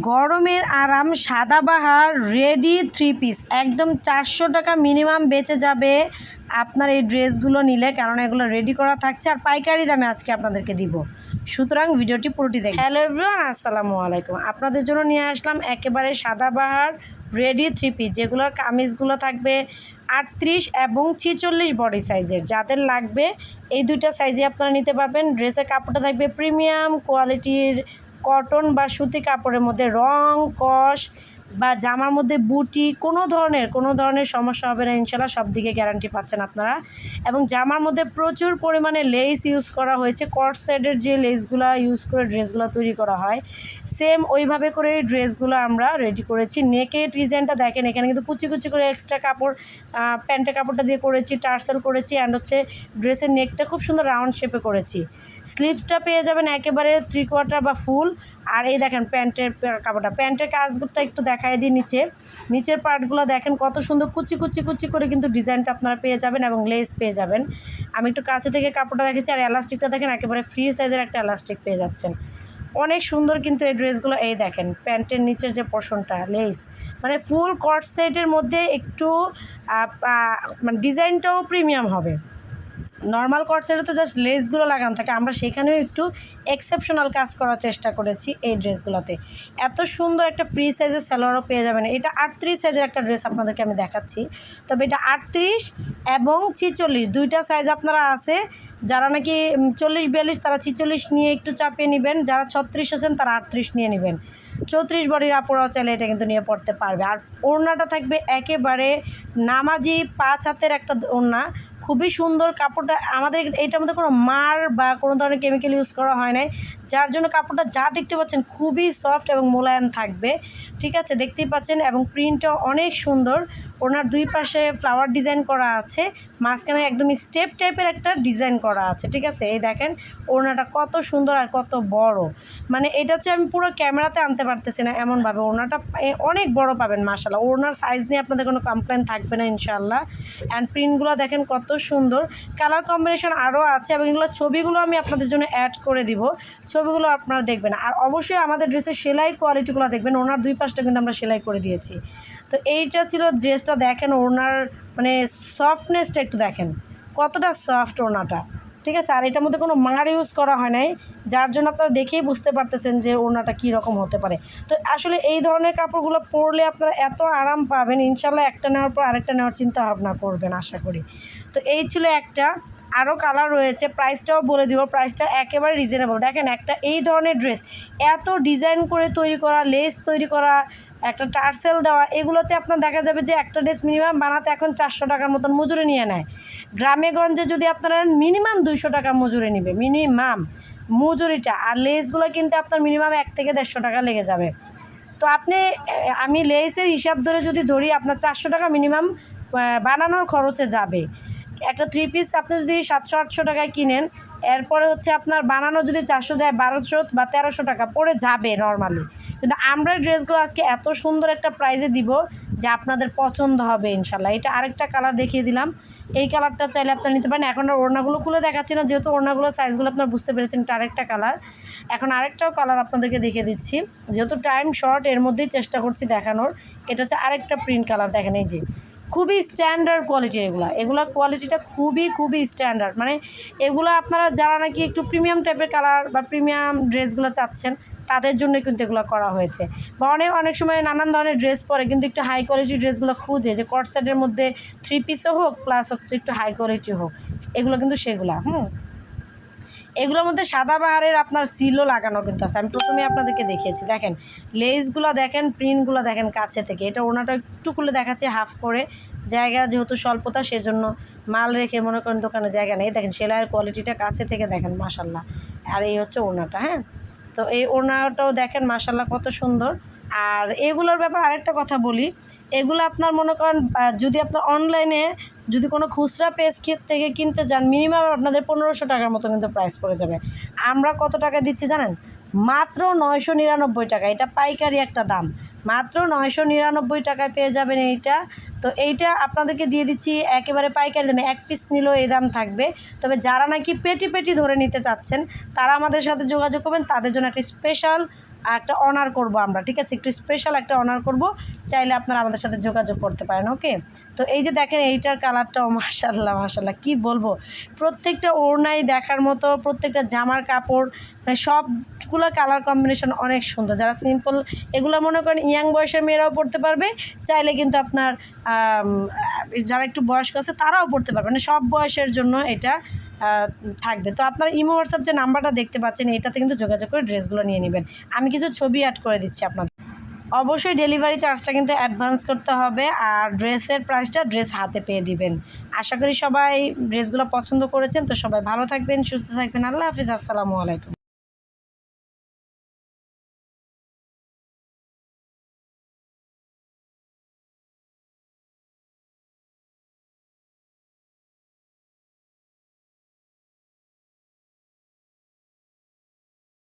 গরমের আরাম Sadabahar ready three piece একদম চারশো টাকা মিনিমাম বেঁচে যাবে আপনার এই ড্রেসগুলো নিলে কারণ এগুলো রেডি করা থাকছে। আর পাইকারি দামে আজকে আপনাদেরকে দিব। সুতরাং ভিডিওটি পুরোটি দেখেন। হ্যালো এভরিওয়ান, আসসালামু আলাইকুম। আপনাদের জন্য নিয়ে আসলাম একেবারে সাদাবাহার রেডি থ্রি পিস যেগুলোর কামিজগুলো থাকবে আটত্রিশ এবং ছিচল্লিশ বডি সাইজের যাদের লাগবে, এই দুইটা সাইজে আপনারা নিতে পারবেন। ড্রেসের কাপড়টা থাকবে প্রিমিয়াম কোয়ালিটির কটন বা সুতি কাপড়ের মধ্যে রং কষ বা জামার মধ্যে বুটি, কোনো ধরনের কোনো ধরনের সমস্যা হবে না, ইনশাল্লাহ সব দিকে গ্যারান্টি পাচ্ছেন আপনারা। এবং জামার মধ্যে প্রচুর পরিমাণে লেস ইউজ করা হয়েছে। কট সাইডের যে লেসগুলো ইউজ করে ড্রেসগুলো তৈরি করা হয় সেম ওইভাবে করে এই ড্রেসগুলো আমরা রেডি করেছি। নেকের ডিজাইনটা দেখেন, এখানে কিন্তু কুচি কুচি করে এক্সট্রা কাপড় প্যান্টের কাপড়টা দিয়ে করেছি, টার্সেল করেছি অ্যান্ড হচ্ছে ড্রেসের নেকটা খুব সুন্দর রাউন্ড শেপে করেছি। স্লিভসটা পেয়ে যাবেন একেবারে থ্রি কোয়ার্টার বা ফুল আর এই দেখেন প্যান্টের কাপড়টা। প্যান্টের কাজটা একটু দেখাই দিই নিচে। নিচের পার্টগুলো দেখেন কত সুন্দর কুচি কুচি কুচি করে কিন্তু ডিজাইনটা আপনারা পেয়ে যাবেন এবং লেস পেয়ে যাবেন। আমি একটু কাছে থেকে কাপড়টা দেখেছি আর এলাস্টিকটা দেখেন একেবারে ফ্রি সাইজের একটা এলাস্টিক পেয়ে যাচ্ছেন। অনেক সুন্দর কিন্তু এই ড্রেসগুলো, এই দেখেন প্যান্টের নিচের যে পোর্শনটা লেস মানে ফুল কট সেটের মধ্যে একটু মানে ডিজাইনটাও প্রিমিয়াম হবে। নর্মাল কট তো জাস্ট লেসগুলো লাগানো থাকে। আমরা সেখানেও একটু এক্সেপশনাল কাজ করার চেষ্টা করেছি এই ড্রেসগুলোতে। এত সুন্দর একটা ফ্রি সাইজের স্যালোয়ারও পেয়ে যাবেন। এটা আটত্রিশ সাইজের একটা ড্রেস আপনাদেরকে আমি দেখাচ্ছি। তবে এটা আটত্রিশ এবং ছিচল্লিশ, দুইটা সাইজ আপনারা আছে, যারা নাকি চল্লিশ, বিয়াল্লিশ, তারা ছিচল্লিশ নিয়ে একটু চাপিয়ে নেবেন। যারা ছত্রিশ আছেন, তারা আটত্রিশ নিয়ে নেবেন। চৌত্রিশ বডির আপুরাও চাইলে এটা কিন্তু নিয়ে পড়তে পারবে। আর ওড়নাটা থাকবে একেবারে নামাজি পাঁচ হাতের একটা ওড়না। খুবই সুন্দর কাপড়টা, আমাদের এইটার মধ্যে কোনো মার বা কোনো ধরনের কেমিক্যাল ইউজ করা হয় নাই। যার জন্য কাপড়টা যা দেখতে পাচ্ছেন খুবই সফট এবং মোলায়েম থাকবে, ঠিক আছে? দেখতেই পাচ্ছেন এবং প্রিন্টটাও অনেক সুন্দর। ওনার দুই পাশে ফ্লাওয়ার ডিজাইন করা আছে, মাঝখানে একদম স্টেপ টাইপের একটা ডিজাইন করা আছে, ঠিক আছে? এই দেখেন ওড়নাটা কত সুন্দর আর কত বড়। মানে এটা হচ্ছে আমি পুরো ক্যামেরাতে আনতে পারতেছি না এমনভাবে। ওড়নাটা অনেক বড় পাবেন মাসাল্লাহ ওড়নার সাইজ নিয়ে আপনাদের কোনো কমপ্লেন থাকবে না ইনশাল্লাহ অ্যান্ড প্রিন্টগুলো দেখেন কত সুন্দর। কালার কম্বিনেশন আরও আছে এবং এগুলো ছবিগুলো আমি আপনাদের জন্য অ্যাড করে দিব। ছবিগুলো আপনারা দেখবেন। আর অবশ্যই আমাদের ড্রেসের সেলাই কোয়ালিটিগুলো দেখবেন। ওনার দুই পাশটা কিন্তু আমরা সেলাই করে দিয়েছি। তো এইটা ছিল ড্রেসটা দেখেন, ওনার মানে সফটনেসটা একটু দেখেন। কতটা সফট ওনাটা। ঠিক আছে? আর এটার মধ্যে কোনো মার ইউজ করা হয় নাই, যার জন্য আপনারা দেখেই বুঝতে পারতেছেন যে ওনাটা কী রকম হতে পারে। তো আসলে এই ধরনের কাপড়গুলো পরলে আপনারা এত আরাম পাবেন ইনশাল্লাহ একটা নেওয়ার পর আরেকটা নেওয়ার চিন্তা ভাবনা করবেন, আশা করি। তো এই ছিল একটা। আরও কালার রয়েছে প্রাইসটাও বলে দিব প্রাইসটা একেবারে রিজনেবল দেখেন একটা এই ধরনের ড্রেস এত ডিজাইন করে তৈরি করা লেস তৈরি করা, একটা টার্সেল দেওয়া, এগুলোতে আপনার দেখা যাবে যে একটা ড্রেস মিনিমাম বানাতে এখন চারশো টাকার মতন মজুরি নিয়ে নেয়। গ্রামে গঞ্জে যদি আপনারা মিনিমাম দুইশো টাকা মজুরি নেবে মিনিমাম মজুরিটা, আর লেসগুলো কিন্তু আপনার মিনিমাম এক থেকে দেড়শো টাকা লেগে যাবে। তো আপনি, আমি লেসের হিসাব ধরে যদি ধরি, আপনার চারশো টাকা মিনিমাম বানানোর খরচে যাবে। একটা থ্রি পিস আপনি যদি সাতশো, আটশো টাকায় কিনেন, এরপরে হচ্ছে আপনার বানানো যদি চারশো দেয় বারোশো বা তেরোশো টাকা, পড়ে যাবে নর্মালি কিন্তু আমরা ড্রেসগুলো আজকে এত সুন্দর একটা প্রাইজে দিব যে আপনাদের পছন্দ হবে ইনশাল্লাহ। এটা আরেকটা কালার দেখিয়ে দিলাম। এই কালারটা চাইলে আপনারা নিতে পারেন। এখন আর ওড়নাগুলো খুলে দেখাচ্ছি না, যেহেতু ওড়নাগুলো সাইজগুলো আপনারা বুঝতে পেরেছেন এটা আরেকটা কালার এখন আরেকটাও কালার আপনাদেরকে দেখিয়ে দিচ্ছি। যেহেতু টাইম শর্ট এর মধ্যেই চেষ্টা করছি দেখানোর। এটা হচ্ছে আরেকটা প্রিন্ট কালার দেখেন এই যে। খুবই স্ট্যান্ডার্ড কোয়ালিটির এগুলো। এগুলা কোয়ালিটিটা খুবই খুবই স্ট্যান্ডার্ড মানে এগুলো আপনারা যারা নাকি একটু প্রিমিয়াম টাইপের কালার বা প্রিমিয়াম ড্রেসগুলো চাচ্ছেন, তাদের জন্য কিন্তু এগুলো করা হয়েছে। বা অনেক অনেক সময় নানান ধরনের ড্রেস পরে কিন্তু একটু হাই কোয়ালিটির ড্রেসগুলো খুঁজে যে কট সেটের মধ্যে থ্রি পিসও হোক প্লাস হচ্ছে একটু হাই কোয়ালিটি হোক, এগুলো কিন্তু সেগুলা, হুম? এগুলোর মধ্যে সাদা বাহারের আপনার সিলও লাগানো কিন্তু আছে। আমি প্রথমে আপনাদেরকে দেখিয়েছি। দেখেন লেসগুলো দেখেন প্রিন্টগুলো দেখেন কাছে থেকে। এটা ওনাটা একটু খুলে দেখাচ্ছে হাফ করে। জায়গা যেহেতু স্বল্পতা, সেজন্য মাল রেখে মনে করেন দোকানে জায়গা নেই। দেখেন, সেলাইয়ের কোয়ালিটিটা কাছে থেকে দেখেন মাসাল্লাহ আর এই হচ্ছে ওনাটা হ্যাঁ? তো এই ওনাটাও দেখেন মাসাল্লাহ কত সুন্দর। আর এগুলোর ব্যাপার আরেকটা কথা বলি। এগুলো আপনার মনে করেন যদি আপনার অনলাইনে যদি কোনো খুচরা পেজ থেকে কিনতে যান মিনিমাম আপনাদের পনেরোশো টাকার মতো কিন্তু প্রাইস পড়ে যাবে। আমরা কত টাকা দিচ্ছি জানেন? মাত্র নয়শো নিরানব্বই টাকা, এটা পাইকারি একটা দাম। মাত্র নয়শো নিরানব্বই টাকায় পেয়ে যাবেন এইটা। তো এইটা আপনাদেরকে দিয়ে দিচ্ছি একেবারে পাইকারি দামে, এক পিস নিলেও এই দাম থাকবে। তবে যারা নাকি পেটি পেটি ধরে নিতে চাচ্ছেন, তারা আমাদের সাথে যোগাযোগ করবেন। তাদের জন্য একটা স্পেশাল একটা অনার করব আমরা, ঠিক আছে? একটু স্পেশাল একটা অনার করব, চাইলে আপনারা আমাদের সাথে যোগাযোগ করতে পারেন ওকে তো এই যে দেখেন এইটার কালারটাও মাসাল্লাহ মাসাল্লাহ কি বলব? প্রত্যেকটা ওড়নাই দেখার মতো, প্রত্যেকটা জামার কাপড় মানে সবগুলো কালার কম্বিনেশন অনেক সুন্দর। যারা সিম্পল এগুলো মনে করেন ইয়াং বয়সের মেয়েরাও পড়তে পারবে, চাইলে কিন্তু আপনার যারা একটু বয়স্ক আছে, তারাও পড়তে পারবে। মানে সব বয়সের জন্য এটা থাকবে। তো আপনার ইমো, হোয়াটসঅ্যাপ যে নাম্বারটা দেখতে পাচ্ছেন এটাতে কিন্তু যোগাযোগ করে ড্রেসগুলো নিয়ে নেবেন। আমি কিছু ছবি অ্যাড করে দিচ্ছি আপনাদের। অবশ্যই ডেলিভারি চার্জটা কিন্তু অ্যাডভান্স করতে হবে আর ড্রেসের প্রাইসটা ড্রেস হাতে পেয়ে দিবেন। আশা করি সবাই ড্রেসগুলো পছন্দ করেছেন, তো সবাই ভালো থাকবেন, সুস্থ থাকবেন। আল্লাহ হাফিজ, আসসালামু আলাইকুম।